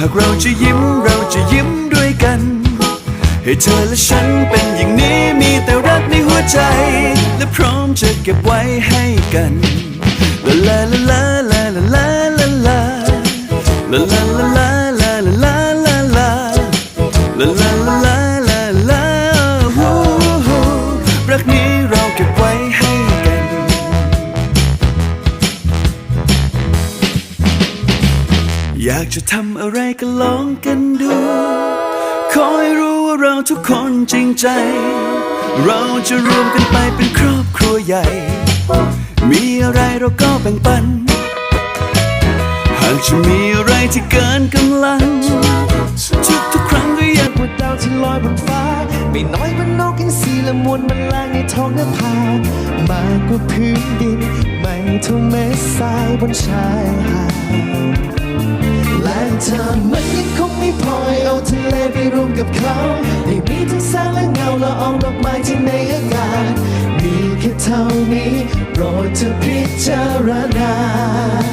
หากเราจะยิ้มเราจะยิ้มด้วยกัน ให้เธอและฉันเป็นอย่างนี้มีแต่รักในหัวใจ และพร้อมจะเก็บไว้ให้กันลาลาลาลาลาลาลาลาลาลาลา อยากจะทำอะไรก็ลองกันดูขอให้รู้ว่าเราทุกคนจริงใจ เราจะรวมกันไปเป็นครอบครัวใหญ่ มีอะไรเราก็แบ่งปัน หากจะมีอะไรที่เกินกำลัง ทุกทุกครั้งก็อยากว่าดาวที่ลอยบนฟ้า ไม่น้อยมันนกอินทรีและมวลมันลางในท้องนภามากกว่าพื้นดิน ไม่เท่าเม็ดทรายบนชายหาด ทะเลไปรวมกับเขาได้มีทั้งแสงและเงาละอองดอกไม้ที่ในอากาศ มีแค่เท่านี้ โปรดเธอพิจารณา